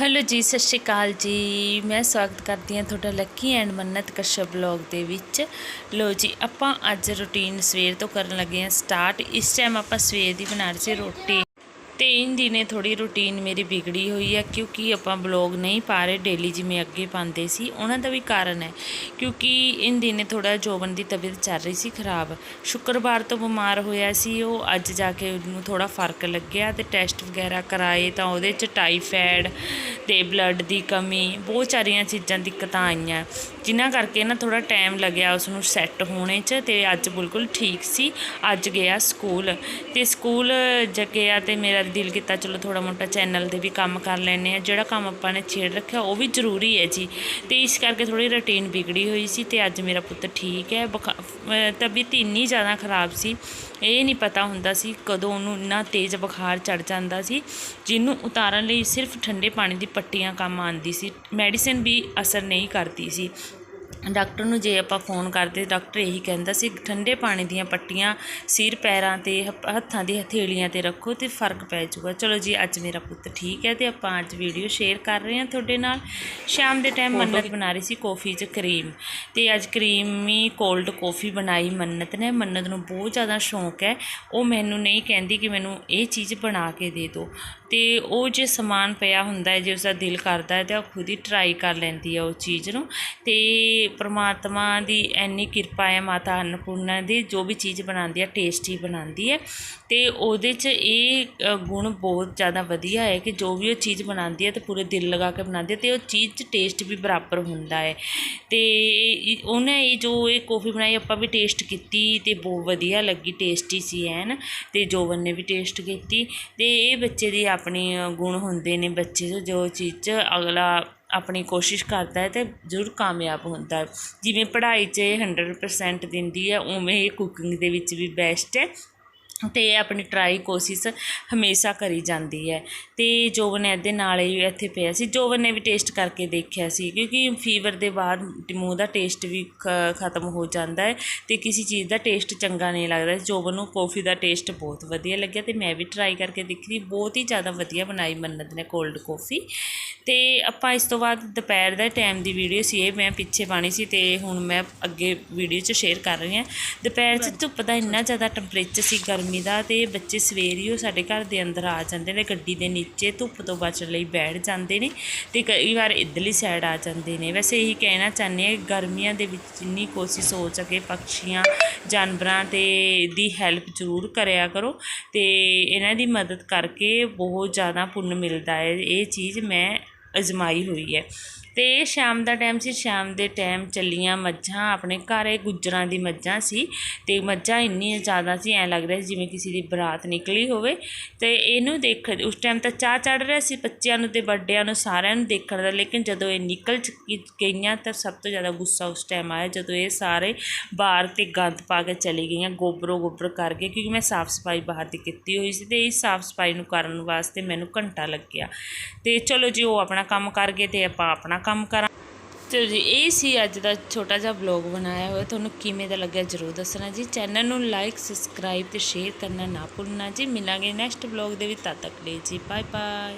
Hello ਜੀ, ਸਤਿ ਸ਼੍ਰੀ ਅਕਾਲ ਜੀ। ਮੈਂ ਸਵਾਗਤ ਕਰਦੀ ਹਾਂ ਤੁਹਾਡਾ ਲੱਕੀ ਐਂਡ ਮੰਨਤ ਕਸ਼ਪ ਬਲੌਗ ਦੇ ਵਿੱਚ। ਲੋ ਜੀ, ਆਪਾਂ ਅੱਜ ਰੁਟੀਨ ਸਵੇਰ ਤੋਂ ਕਰਨ ਲੱਗੇ ਹਾਂ ਸਟਾਰਟ ਇਸ ਟਾਈਮ ਆਪਾਂ ਸਵੇਰ ਦੀ ਬਣਾ ਰਹੇ ਸੀ ਰੋਟੀ। ਤੇ ਇਨ ਦਿਨੇ ਥੋੜੀ ਰੁਟੀਨ ਮੇਰੀ ਵਿਗੜੀ ਹੋਈ ਹੈ ਕਿਉਂਕਿ ਆਪਾਂ ਬਲੌਗ ਨਹੀਂ ਪਾ ਰਹੇ ਡੇਲੀ ਜਿਵੇਂ ਅੱਗੇ ਪਾਉਂਦੇ ਸੀ, ਉਹਨਾਂ ਦਾ ਵੀ ਕਾਰਨ ਹੈ ਕਿਉਂਕਿ ਇਨ ਦਿਨੇ ਥੋੜਾ ਜੋਬਨ ਦੀ ਤਬੀਅਤ ਚੱਲ ਰਹੀ ਸੀ ਖਰਾਬ। ਸ਼ੁੱਕਰਵਾਰ ਤੋਂ ਬਿਮਾਰ ਹੋਇਆ ਸੀ ਉਹ, ਅੱਜ ਜਾ ਕੇ ਉਹਨੂੰ ਥੋੜਾ ਫ਼ਰਕ ਲੱਗਿਆ ਤੇ ਟੈਸਟ ਵਗੈਰਾ ਕਰਾਏ ਤਾਂ ਉਹਦੇ ਚ ਟਾਈਫਾਇਡ ਤੇ ਬਲੱਡ ਦੀ ਕਮੀ, ਬਹੁਤ ਸਾਰੀਆਂ ਚੀਜ਼ਾਂ ਦਿੱਕਤਾਂ ਆਈਆਂ, ਜਿਨ੍ਹਾਂ ਕਰਕੇ ਨਾ ਥੋੜਾ ਟਾਈਮ ਲੱਗਿਆ ਉਸ ਨੂੰ ਸੈੱਟ ਹੋਣੇ ਚ ਤੇ ਅੱਜ ਬਿਲਕੁਲ ਠੀਕ ਸੀ, ਅੱਜ ਗਿਆ ਸਕੂਲ ਤੇ ਸਕੂਲ ਜ ਗਿਆ ਤੇ ਮੇਰਾ ਦਿਲ ਕੀਤਾ, ਚਲੋ ਥੋੜਾ ਮੋਟਾ ਚੈਨਲ ਦੇ ਵੀ ਕੰਮ ਕਰ ਲੈਨੇ ਆ ਜਿਹੜਾ ਕੰਮ ਆਪਾਂ ਨੇ ਛੇੜ ਰੱਖਿਆ, ਉਹ ਵੀ ਜ਼ਰੂਰੀ ਹੈ ਜੀ। ਤੇ ਇਸ ਕਰਕੇ ਥੋੜੀ ਰੁਟੀਨ ਵਿਗੜੀ ਹੋਈ ਸੀ ਤੇ ਅੱਜ ਮੇਰਾ ਪੁੱਤ ਠੀਕ ਹੈ। ਬੁਖਾ- ਤਬੀਅਤ ਇੰਨੀ ਜ਼ਿਆਦਾ ਖਰਾਬ ਸੀ, ਇਹ ਨਹੀਂ ਪਤਾ ਹੁੰਦਾ ਸੀ ਕਦੋਂ ਉਹਨੂੰ ਇੰਨਾ ਤੇਜ਼ ਬੁਖਾਰ ਚੜ ਜਾਂਦਾ ਸੀ, ਜਿਹਨੂੰ ਉਤਾਰਨ ਲਈ ਸਿਰਫ ਠੰਡੇ ਪਾਣੀ ਦੀ ਪੱਟੀਆਂ ਕੰਮ ਆਉਂਦੀ ਸੀ। ਮੈਡੀਸਿਨ ਵੀ ਅਸਰ ਨਹੀਂ ਕਰਦੀ ਸੀ। ਡਾਕਟਰ ਨੂੰ ਜੇ ਆਪਾਂ ਫੋਨ ਕਰਦੇ ਡਾਕਟਰ ਇਹੀ ਕਹਿੰਦਾ ਸੀ ਠੰਡੇ ਪਾਣੀ ਦੀਆਂ ਪੱਟੀਆਂ ਸਿਰ ਪੈਰਾਂ ਤੇ ਹੱਥ- ਹੱਥਾਂ ਦੀ ਹਥੇਲੀਆਂ ਤੇ ਰੱਖੋ ਤੇ ਫ਼ਰਕ ਪੈ ਜਾਊਗਾ। ਚਲੋ ਜੀ ਅੱਜ ਮੇਰਾ ਪੁੱਤ ਠੀਕ ਹੈ ਤੇ ਆਪਾਂ ਅੱਜ ਵੀਡੀਓ ਸ਼ੇਅਰ ਕਰ ਰਹੇ ਹਾਂ ਤੁਹਾਡੇ ਨਾਲ। ਸ਼ਾਮ ਦੇ ਟਾਈਮ ਮੰਨਤ ਬਣਾ ਰਹੀ ਸੀ ਕੌਫੀ 'ਚ ਕਰੀਮ ਤੇ ਅੱਜ ਕਰੀਮੀ ਕੋਲਡ ਕੌਫੀ ਬਣਾਈ ਮੰਨਤ ਨੇ। ਮੰਨਤ ਨੂੰ ਬਹੁਤ ਜ਼ਿਆਦਾ ਸ਼ੌਂਕ ਹੈ। ਉਹ ਮੈਨੂੰ ਨਹੀਂ ਕਹਿੰਦੀ ਕਿ ਮੈਨੂੰ ਇਹ ਚੀਜ਼ ਬਣਾ ਕੇ ਦੇ ਦਿਓ। ਤੇ ਉਹ ਜੇ ਸਮਾਨ ਪਿਆ ਹੁੰਦਾ ਹੈ ਜੇ ਉਸਦਾ ਦਿਲ ਕਰਦਾ ਹੈ ਤੇ ਉਹ ਖੁਦ ਹੀ ਟਰਾਈ ਕਰ ਲੈਂਦੀ ਹੈ ਉਹ ਚੀਜ਼ ਨੂੰ। ਤੇ ਪਰਮਾਤਮਾ ਦੀ ਐਨੀ ਕਿਰਪਾ ਹੈ, ਮਾਤਾ ਅੰਨਪੂਰਨਾ ਦੀ, ਜੋ ਵੀ ਚੀਜ਼ ਬਣਾਉਂਦੀ ਹੈ ਟੇਸਟੀ ਬਣਾਉਂਦੀ ਹੈ। ਅਤੇ ਉਹਦੇ 'ਚ ਇਹ ਗੁਣ ਬਹੁਤ ਜ਼ਿਆਦਾ ਵਧੀਆ ਹੈ ਕਿ ਜੋ ਵੀ ਉਹ ਚੀਜ਼ ਬਣਾਉਂਦੀ ਹੈ ਅਤੇ ਪੂਰੇ ਦਿਲ ਲਗਾ ਕੇ ਬਣਾਉਂਦੀ ਹੈ ਅਤੇ ਉਹ ਚੀਜ਼ 'ਚ ਟੇਸਟ ਵੀ ਬਰਾਬਰ ਹੁੰਦਾ ਹੈ। ਅਤੇ ਇਹ- ਉਹਨੇ ਇਹ ਜੋ ਇਹ ਕੌਫੀ ਬਣਾਈ, ਆਪਾਂ ਵੀ ਟੇਸਟ ਕੀਤੀ ਅਤੇ ਬਹੁਤ ਵਧੀਆ ਲੱਗੀ ਟੇਸਟੀ ਸੀ ਐਨ। ਅਤੇ ਜੋਵਨ ਨੇ ਵੀ ਟੇਸਟ ਕੀਤੀ। ਅਤੇ ਇਹ ਬੱਚੇ ਦੀ ਆਪਣੀ ਗੁਣ ਹੁੰਦੇ ਨੇ ਬੱਚੇ 'ਚ, ਜੋ ਚੀਜ਼ 'ਚ ਅਗਲਾ ਆਪਣੀ ਕੋਸ਼ਿਸ਼ ਕਰਦਾ ਹੈ ਤੇ ਜ਼ਰੂਰ ਕਾਮਯਾਬ ਹੁੰਦਾ ਜਿਵੇਂ ਪੜ੍ਹਾਈ 'ਚ ਇਹ 100% ਦਿੰਦੀ ਹੈ, ਉਵੇਂ ਇਹ ਕੁਕਿੰਗ ਦੇ ਵਿੱਚ ਵੀ ਬੈਸਟ ਹੈ। ਅਤੇ ਆਪਣੀ ਟਰਾਈ ਕੋਸ਼ਿਸ਼ ਹਮੇਸ਼ਾ ਕਰੀ ਜਾਂਦੀ ਹੈ। ਅਤੇ ਜੋਵਨ ਇਹਦੇ ਨਾਲ ਹੀ ਇੱਥੇ ਪਿਆ ਸੀ। ਜੋਵਨ ਨੇ ਵੀ ਟੇਸਟ ਕਰਕੇ ਦੇਖਿਆ ਸੀ ਕਿਉਂਕਿ ਫੀਵਰ ਦੇ ਬਾਅਦ ਮੂੰਹ ਦਾ ਟੇਸਟ ਵੀ ਖ- ਖਤਮ ਹੋ ਜਾਂਦਾ ਹੈ ਅਤੇ ਕਿਸੇ ਚੀਜ਼ ਦਾ ਟੇਸਟ ਚੰਗਾ ਨਹੀਂ ਲੱਗਦਾ। ਜੋਵਨ ਨੂੰ ਕੌਫੀ ਦਾ ਟੇਸਟ ਬਹੁਤ ਵਧੀਆ ਲੱਗਿਆ ਅਤੇ ਮੈਂ ਵੀ ਟਰਾਈ ਕਰਕੇ ਦੇਖੀ। ਬਹੁਤ ਹੀ ਜ਼ਿਆਦਾ ਵਧੀਆ ਬਣਾਈ ਮੰਨਤ ਨੇ ਕੋਲਡ ਕੌਫੀ ਅਤੇ ਆਪਾਂ ਇਸ ਤੋਂ ਬਾਅਦ ਦੁਪਹਿਰ ਦਾ ਟਾਈਮ ਦੀ ਵੀਡੀਓ ਸੀ ਇਹ। ਮੈਂ ਪਿੱਛੇ ਪਾਣੀ ਸੀ ਅਤੇ ਹੁਣ ਮੈਂ ਅੱਗੇ ਵੀਡੀਓ 'ਚ ਸ਼ੇਅਰ ਕਰ ਰਹੀ ਹਾਂ। ਦੁਪਹਿਰ 'ਚ ਧੁੱਪ ਦਾ ਇੰਨਾ ਜ਼ਿਆਦਾ ਟੈਂਪਰੇਚਰ ਸੀ, ਗਰਮੀ ਦਾ ਅਤੇ ਬੱਚੇ ਸਵੇਰ ਹੀ ਉਹ ਸਾਡੇ ਘਰ ਦੇ ਅੰਦਰ ਆ ਜਾਂਦੇ ਨੇ, ਗੱਡੀ ਦੇ ਨੀਚੇ ਧੁੱਪ ਤੋਂ ਬਚਣ ਲਈ ਬੈਠ ਜਾਂਦੇ ਨੇ ਅਤੇ ਕਈ ਵਾਰ ਇੱਧਰਲੀ ਸਾਈਡ ਆ ਜਾਂਦੇ ਨੇ। ਵੈਸੇ ਇਹੀ ਕਹਿਣਾ ਚਾਹੁੰਦੇ ਹਾਂ ਗਰਮੀਆਂ ਦੇ ਵਿੱਚ ਜਿੰਨੀ ਕੋਸ਼ਿਸ਼ ਹੋ ਸਕੇ ਪੰਛੀਆਂ, ਜਾਨਵਰਾਂ ਤੇ ਦੀ ਹੈਲਪ ਜ਼ਰੂਰ ਕਰਿਆ ਕਰੋ ਅਤੇ ਇਹਨਾਂ ਦੀ ਮਦਦ ਕਰਕੇ ਬਹੁਤ ਜ਼ਿਆਦਾ ਪੁੰਨ ਮਿਲਦਾ ਹੈ। ਇਹ ਚੀਜ਼ ਮੈਂ ਅਜ਼ਮਾਈ ਹੋਈ ਹੈ। ਤੇ ਇਹ ਸ਼ਾਮ ਦਾ ਟਾਈਮ ਸੀ, ਸ਼ਾਮ ਦੇ ਟਾਈਮ ਚੱਲੀਆਂ ਮੱਝਾਂ, ਆਪਣੇ ਘਰ ਇਹ ਗੁੱਜਰਾਂ ਦੀ ਮੱਝਾਂ ਸੀ ਤੇ ਮੱਝਾਂ ਇੰਨੀ ਜ਼ਿਆਦਾ ਸੀ, ਐਂ ਲੱਗ ਰਿਹਾ ਸੀ ਜਿਵੇਂ ਕਿਸੇ ਦੀ ਬਰਾਤ ਨਿਕਲੀ ਹੋਵੇ ਤੇ ਇਹਨੂੰ ਦੇਖ, ਉਸ ਟਾਈਮ ਤਾਂ ਚਾਹ ਚੜ ਰਿਹਾ ਸੀ ਬੱਚਿਆਂ ਨੂੰ ਤੇ ਵੱਡਿਆਂ ਨੂੰ, ਸਾਰਿਆਂ ਨੂੰ ਦੇਖਣ ਦਾ, ਲੇਕਿਨ ਜਦੋਂ ਇਹ ਨਿਕਲ ਚ- ਗਈਆਂ ਤਾਂ ਸਭ ਤੋਂ ਜ਼ਿਆਦਾ ਗੁੱਸਾ ਉਸ ਟਾਈਮ ਆਇਆ ਜਦੋਂ ਇਹ ਸਾਰੇ ਬਾਹਰ ਤੇ ਗੰਦ ਪਾ ਕੇ ਚਲੀ ਗਈਆਂ, ਗੋਬਰੋ ਗੋਬਰ ਕਰਕੇ, ਕਿਉਂਕਿ ਮੈਂ ਸਾਫ਼ ਸਫ਼ਾਈ ਬਾਹਰ ਦੀ ਕੀਤੀ ਹੋਈ ਸੀ ਤੇ ਇਸ ਸਾਫ਼ ਸਫ਼ਾਈ ਨੂੰ ਕਰਨ ਵਾਸਤੇ ਮੈਨੂੰ ਘੰਟਾ ਲੱਗਿਆ। ਤੇ ਚਲੋ ਜੀ, ਉਹ ਆਪਣਾ ਕੰਮ ਕਰ ਗਏ ਤੇ ਆਪਾਂ ਆਪਣਾ ਕੰਮ ਕਰਾਂ। ਚਲੋ ਜੀ, ਇਹ ਸੀ ਅੱਜ ਦਾ ਛੋਟਾ ਜਿਹਾ ਵਲੌਗ ਬਣਾਇਆ ਹੋਇਆ। ਤੁਹਾਨੂੰ ਕਿਵੇਂ ਦਾ ਲੱਗਿਆ ਜਰੂਰ ਦੱਸਣਾ ਜੀ। ਚੈਨਲ ਨੂੰ ਲਾਈਕ ਸਬਸਕ੍ਰਾਈਬ ਤੇ ਸ਼ੇਅਰ ਕਰਨਾ ਨਾ ਭੁੱਲਣਾ ਜੀ। ਮਿਲਾਂਗੇ ਨੈਕਸਟ ਵਲੌਗ ਦੇ ਵਿੱਚ। ਤਦ ਤੱਕ ਲਈ ਜੀ ਬਾਏ ਬਾਏ